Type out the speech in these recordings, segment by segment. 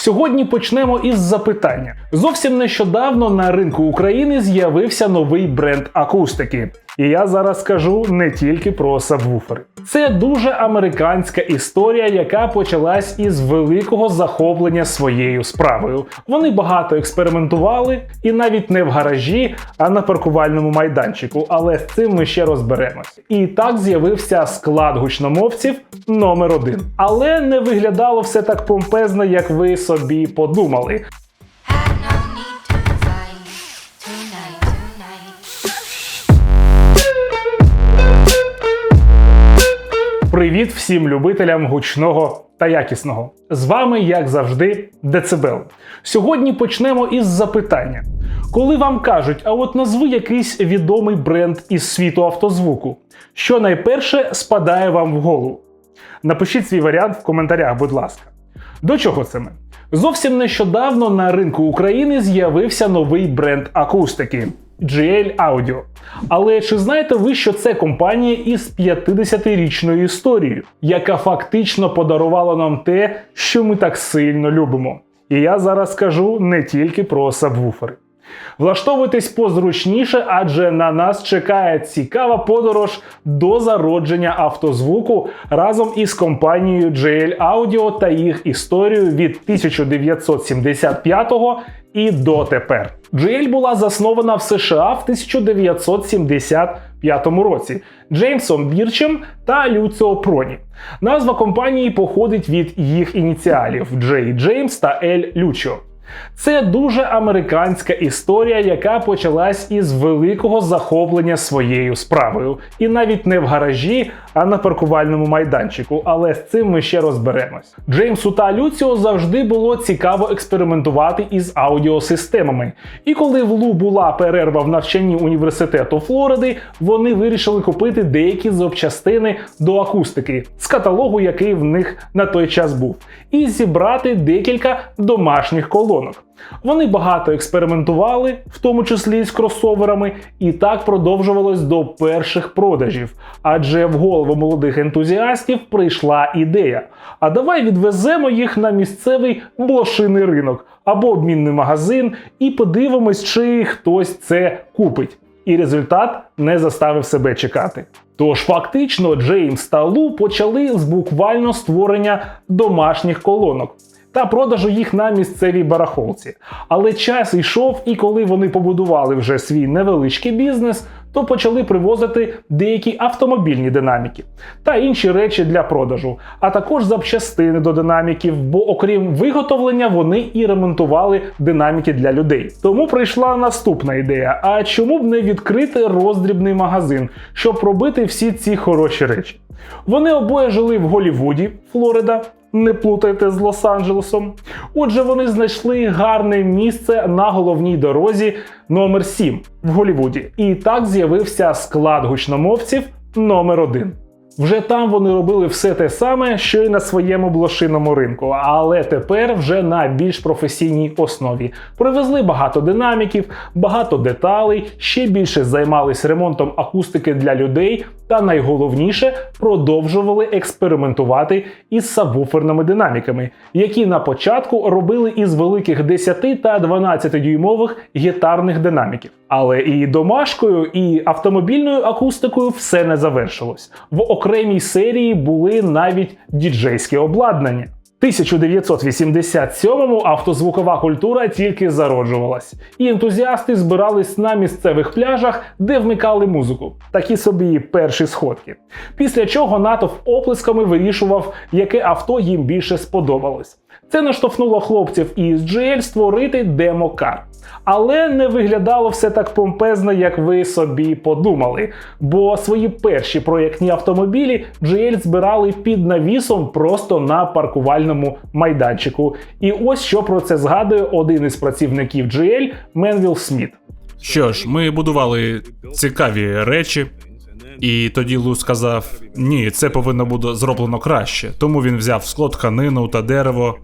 Сьогодні почнемо із запитання. Зовсім нещодавно на ринку України з'явився новий бренд акустики. І я зараз скажу не тільки про сабвуфери. Це дуже американська історія, яка почалась із великого захоплення своєю справою. Вони багато експериментували, і навіть не в гаражі, а на паркувальному майданчику. Але з цим ми ще розберемось. І так з'явився склад гучномовців номер один. Але не виглядало все так помпезно, як ви собі подумали. Привіт всім любителям гучного та якісного. З вами, як завжди, Децибел. Сьогодні почнемо із запитання. Коли вам кажуть, а от назви якийсь відомий бренд із світу автозвуку, що найперше спадає вам в голову? Напишіть свій варіант в коментарях, будь ласка. До чого це ми? Зовсім нещодавно на ринку України з'явився новий бренд акустики GL Audio. Але чи знаєте ви, що це компанія із 50-річною історією, яка фактично подарувала нам те, що ми так сильно любимо? І я зараз скажу не тільки про сабвуфери. Влаштовуйтесь позручніше, адже на нас чекає цікава подорож до зародження автозвуку разом із компанією JL Audio та їх історією від 1975 і дотепер. JL була заснована в США в 1975 році Джеймсом Бірчем та Люціо Проні. Назва компанії походить від їх ініціалів Джей Джеймс та Ель Лючо. Це дуже американська історія, яка почалась із великого захоплення своєю справою. І навіть не в гаражі, а на паркувальному майданчику. Але з цим ми ще розберемось. Джеймсу та Люціо завжди було цікаво експериментувати із аудіосистемами. І коли в Лу була перерва в навчанні університету Флориди, вони вирішили купити деякі запчастини до акустики з каталогу, який в них на той час був, і зібрати декілька домашніх колонок. Вони багато експериментували, в тому числі з кросоверами, і так продовжувалось до перших продажів. Адже в голову молодих ентузіастів прийшла ідея: а давай відвеземо їх на місцевий блошиний ринок або обмінний магазин, і подивимось, чи хтось це купить. І результат не заставив себе чекати. Тож фактично Джеймс та Лу почали з буквально створення домашніх колонок та продажу їх на місцевій барахолці. Але час йшов, і коли вони побудували вже свій невеличкий бізнес, то почали привозити деякі автомобільні динаміки та інші речі для продажу, а також запчастини до динаміків, бо окрім виготовлення, вони і ремонтували динаміки для людей. Тому прийшла наступна ідея: а чому б не відкрити роздрібний магазин, щоб робити всі ці хороші речі? Вони обоє жили в Голівуді, Флорида. Не плутайте з Лос-Анджелесом. Отже, вони знайшли гарне місце на головній дорозі номер 7 в Голівуді. І так з'явився склад гучномовців номер 1 вже там вони робили все те саме, що й на своєму блошиному ринку, але тепер вже на більш професійній основі. Привезли багато динаміків, багато деталей, ще більше займались ремонтом акустики для людей, та найголовніше продовжували експериментувати із сабвуферними динаміками, які на початку робили із великих 10 та 12 дюймових гітарних динаміків. Але і домашкою, і автомобільною акустикою все не завершилось. В окремій серії були навіть діджейські обладнання. 1987-му автозвукова культура тільки зароджувалась, і ентузіасти збирались на місцевих пляжах, де вмикали музику. Такі собі перші сходки. Після чого натовп оплесками вирішував, яке авто їм більше сподобалось. Це наштовхнуло хлопців із GL створити демокар. Але не виглядало все так помпезно, як ви собі подумали. Бо свої перші проєктні автомобілі GL збирали під навісом просто на паркувальному майданчику. І ось що про це згадує один із працівників GL Менвіл Сміт. Що ж, ми будували цікаві речі, і тоді Лу сказав: ні, це повинно бути зроблено краще. Тому він взяв скло тканину та дерево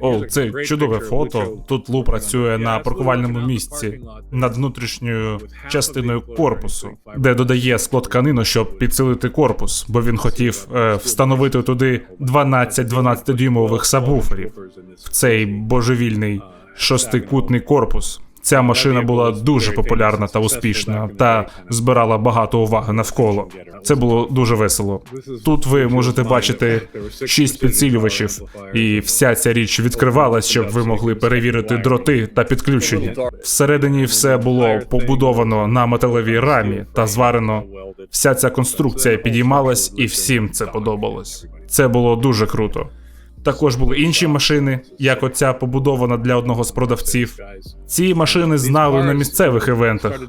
О, це чудове фото. Тут Лу працює на паркувальному місці над внутрішньою частиною корпусу, де додає скло тканину, щоб підсилити корпус, бо він хотів е, встановити туди 12 12-дюймових сабвуферів в цей божевільний шостикутний корпус. Ця машина була дуже популярна та успішна, та збирала багато уваги навколо. Це було дуже весело. Тут ви можете бачити шість підсилювачів, і вся ця річ відкривалась, щоб ви могли перевірити дроти та підключення. Всередині все було побудовано на металевій рамі та зварено. Вся ця конструкція підіймалась, і всім це подобалось. Це було дуже круто. Також були інші машини, як оця побудована для одного з продавців. Ці машини знали на місцевих івентах,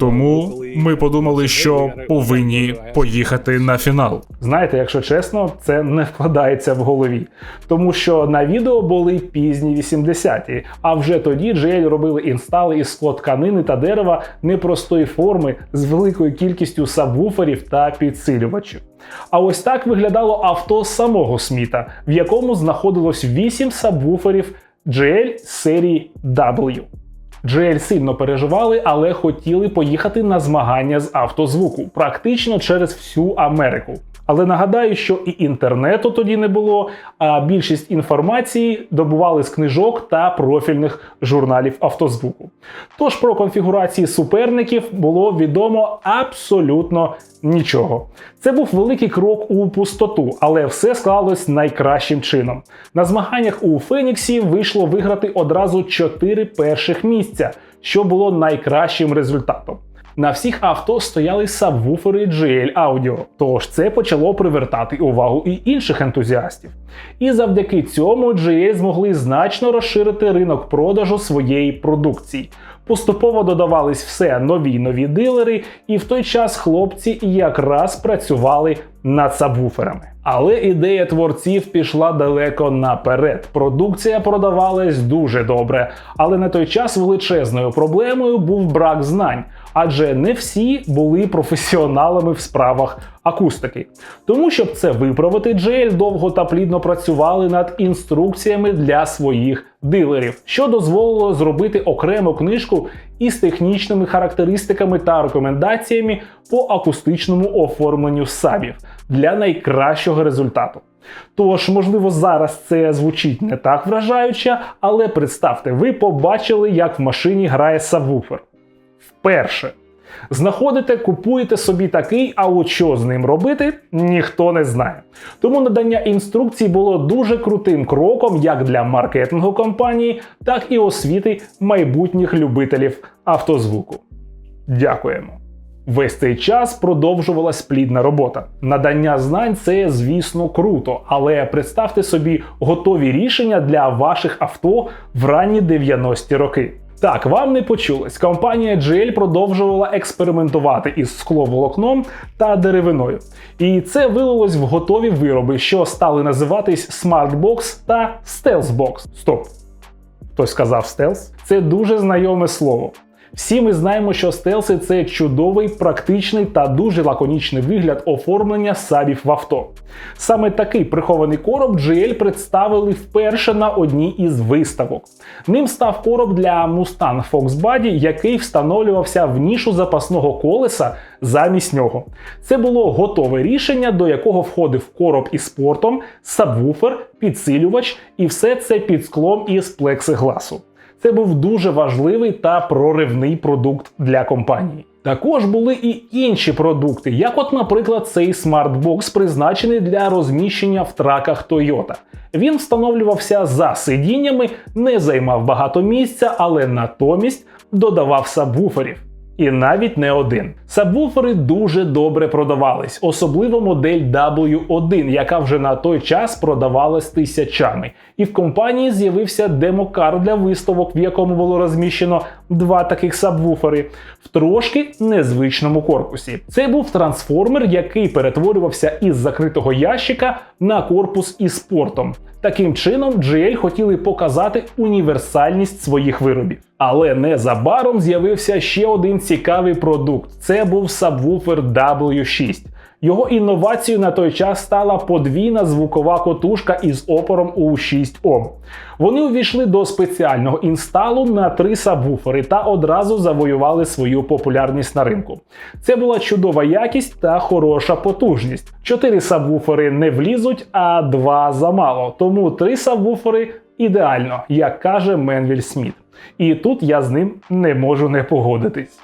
тому ми подумали, що повинні поїхати на фінал. Знаєте, якщо чесно, це не вкладається в голові, тому що на відео були пізні 80-ті, а вже тоді GL робили інстали із склотканини та дерева непростої форми з великою кількістю сабвуферів та підсилювачів. А ось так виглядало авто самого Сміта, в якому знаходилось 8 сабвуферів GL серії W. GL сильно переживали, але хотіли поїхати на змагання з автозвуку практично через всю Америку. Але нагадаю, що і інтернету тоді не було, а більшість інформації добували з книжок та профільних журналів автозвуку. Тож про конфігурації суперників було відомо абсолютно нічого. Це був великий крок у пустоту, але все склалось найкращим чином. На змаганнях у Феніксі вийшло виграти одразу 4 перших місця, що було найкращим результатом. На всіх авто стояли сабвуфери GL Audio, тож це почало привертати увагу і інших ентузіастів. І завдяки цьому GL змогли значно розширити ринок продажу своєї продукції. Поступово додавались все нові нові дилери, і в той час хлопці якраз працювали над сабвуферами. Але ідея творців пішла далеко наперед. Продукція продавалась дуже добре, але на той час величезною проблемою був брак знань, адже не всі були професіоналами в справах акустики. Тому, щоб це виправити, JL довго та плідно працювали над інструкціями для своїх дилерів, що дозволило зробити окрему книжку із технічними характеристиками та рекомендаціями по акустичному оформленню сабів для найкращого результату. Тож, можливо, зараз це звучить не так вражаюче, але представте, ви побачили, як в машині грає сабвуфер. Вперше. Знаходите, купуєте собі такий, а от що з ним робити, ніхто не знає. Тому надання інструкцій було дуже крутим кроком як для маркетингу компанії, так і освіти майбутніх любителів автозвуку. Дякуємо. Весь цей час продовжувалась плідна робота. Надання знань це, звісно, круто, але представте собі готові рішення для ваших авто в ранні 90-ті роки. Так, вам не почулось. Компанія GL продовжувала експериментувати із скловолокном та деревиною. І це вилилось в готові вироби, що стали називатись SmartBox та StealthBox. Стоп. Хтось сказав стелс? Це дуже знайоме слово. Всі ми знаємо, що стелси це чудовий, практичний та дуже лаконічний вигляд оформлення сабів в авто. Саме такий прихований короб GL представили вперше на одній із виставок. Ним став короб для Mustang Fox Body, який встановлювався в нішу запасного колеса замість нього. Це було готове рішення, до якого входив короб із спортом, сабвуфер, підсилювач і все це під склом із плексигласу. Це був дуже важливий та проривний продукт для компанії. Також були і інші продукти, як, от, наприклад, цей смартбокс, призначений для розміщення в траках Toyota. Він встановлювався за сидіннями, не займав багато місця, але натомість додавав сабвуферів. І навіть не один. Сабвуфери дуже добре продавались, особливо модель W1, яка вже на той час продавалась тисячами. І в компанії з'явився демокар для виставок, в якому було розміщено два таких сабвуфери в трошки незвичному корпусі. Це був трансформер, який перетворювався із закритого ящика на корпус із портом. Таким чином, GL хотіли показати універсальність своїх виробів. Але незабаром з'явився ще один цікавий продукт: це був сабвуфер W6. Його інновацією на той час стала подвійна звукова котушка із опором у 6 Ом. Вони увійшли до спеціального інсталу на три сабвуфери та одразу завоювали свою популярність на ринку. Це була чудова якість та хороша потужність. Чотири сабвуфери не влізуть, а два замало. Тому три сабвуфери ідеально, як каже Менвіль Сміт. І тут я з ним не можу не погодитись.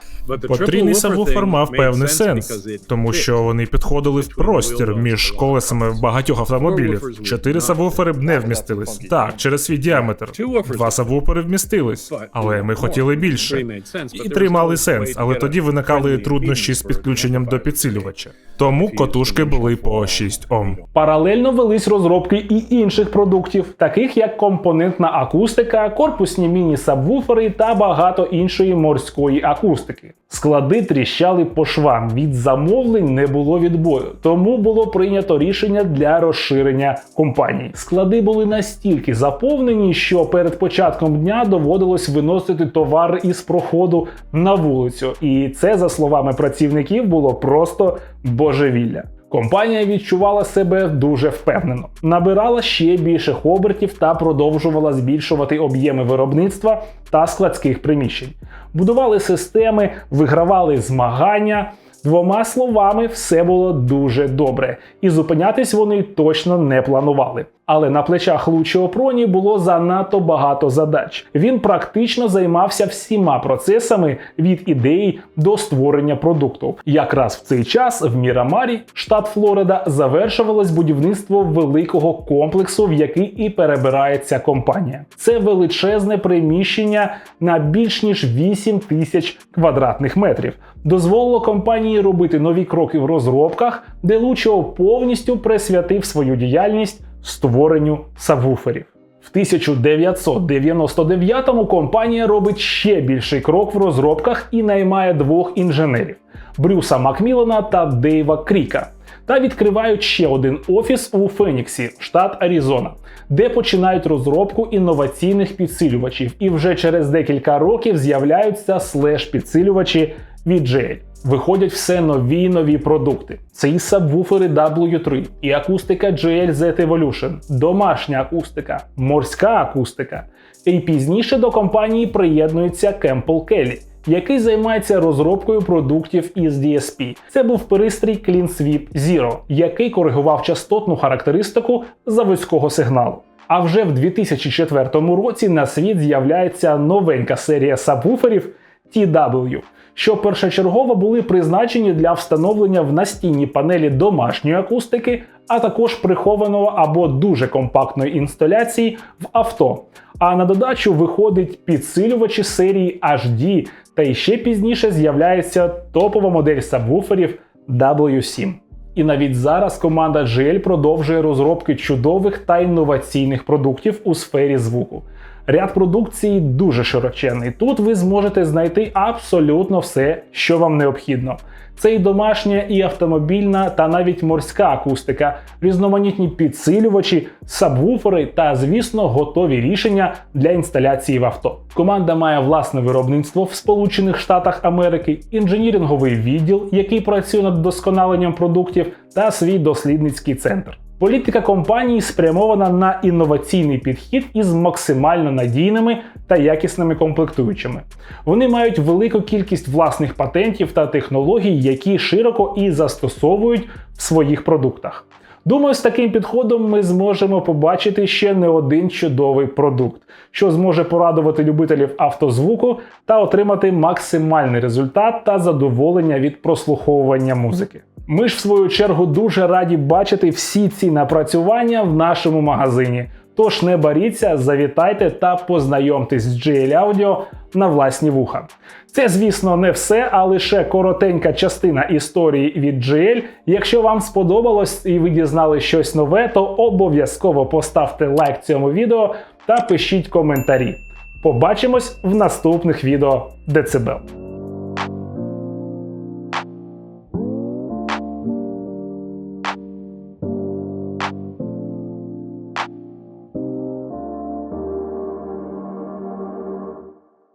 Потрійний сабвуфер мав певний сенс, тому що вони підходили в простір між колесами багатьох автомобілів. Чотири сабвуфери б не вмістились. Так, через свій діаметр. Два сабвуфери вмістились, але ми хотіли більше. І три мали сенс, але тоді виникали труднощі з підключенням до підсилювача. Тому котушки були по 6 Ом. Паралельно велись розробки і інших продуктів, таких як компонентна акустика, корпусні міні-сабвуфери та багато іншої морської акустики. Склади тріщали по швам. Від замовлень не було відбою, тому було прийнято рішення для розширення компанії. Склади були настільки заповнені, що перед початком дня доводилось виносити товар із проходу на вулицю. І це, за словами працівників, було просто божевілля. Компанія відчувала себе дуже впевнено, набирала ще більших обертів та продовжувала збільшувати об'єми виробництва та складських приміщень. Будували системи, вигравали змагання. Двома словами, все було дуже добре, і зупинятись вони точно не планували. Але на плечах Лучіо Проні було занадто багато задач. Він практично займався всіма процесами від ідеї до створення продукту. Якраз в цей час в Мірамарі, штат Флорида, завершувалось будівництво великого комплексу, в який і перебирається компанія. Це величезне приміщення на більш ніж 8 тисяч квадратних метрів. Дозволило компанії робити нові кроки в розробках, де Лучіо повністю присвятив свою діяльність створенню сабвуферів. В 1999-му компанія робить ще більший крок в розробках і наймає двох інженерів Брюса Макмілана та Дейва Кріка. Та відкривають ще один офіс у Феніксі, штат Аризона, де починають розробку інноваційних підсилювачів. І вже через декілька років з'являються слеш-підсилювачі від JL. Виходять все нові нові продукти. Це і сабвуфери W3, і акустика JL Z Evolution, домашня акустика, морська акустика. І пізніше до компанії приєднується Campbell Kelly, який займається розробкою продуктів із DSP. Це був пристрій CleanSweep Zero, який коригував частотну характеристику заводського сигналу. А вже в 2004 році на світ з'являється новенька серія сабвуферів TW, що першочергово були призначені для встановлення в настінній панелі домашньої акустики, а також прихованого або дуже компактної інсталяції в авто. А на додачу виходить підсилювачі серії HD, та ще пізніше з'являється топова модель сабвуферів W7. І навіть зараз команда GL продовжує розробки чудових та інноваційних продуктів у сфері звуку. Ряд продукції дуже широченний. Тут ви зможете знайти абсолютно все, що вам необхідно. Це і домашня, і автомобільна, та навіть морська акустика, різноманітні підсилювачі, сабвуфери та, звісно, готові рішення для інсталяції в авто. Команда має власне виробництво в Сполучених Штатах Америки, інженіринговий відділ, який працює над вдосконаленням продуктів, та свій дослідницький центр. Політика компанії спрямована на інноваційний підхід із максимально надійними та якісними комплектуючими. Вони мають велику кількість власних патентів та технологій, які широко і застосовують в своїх продуктах. Думаю, з таким підходом ми зможемо побачити ще не один чудовий продукт, що зможе порадувати любителів автозвуку та отримати максимальний результат та задоволення від прослуховування музики. Ми ж, в свою чергу, дуже раді бачити всі ці напрацювання в нашому магазині. Тож не боріться, завітайте та познайомтесь з GL Audio на власні вуха. Це, звісно, не все, а лише коротенька частина історії від GL. Якщо вам сподобалось і ви дізнали щось нове, то обов'язково поставте лайк цьому відео та пишіть коментарі. Побачимось в наступних відео Децибел.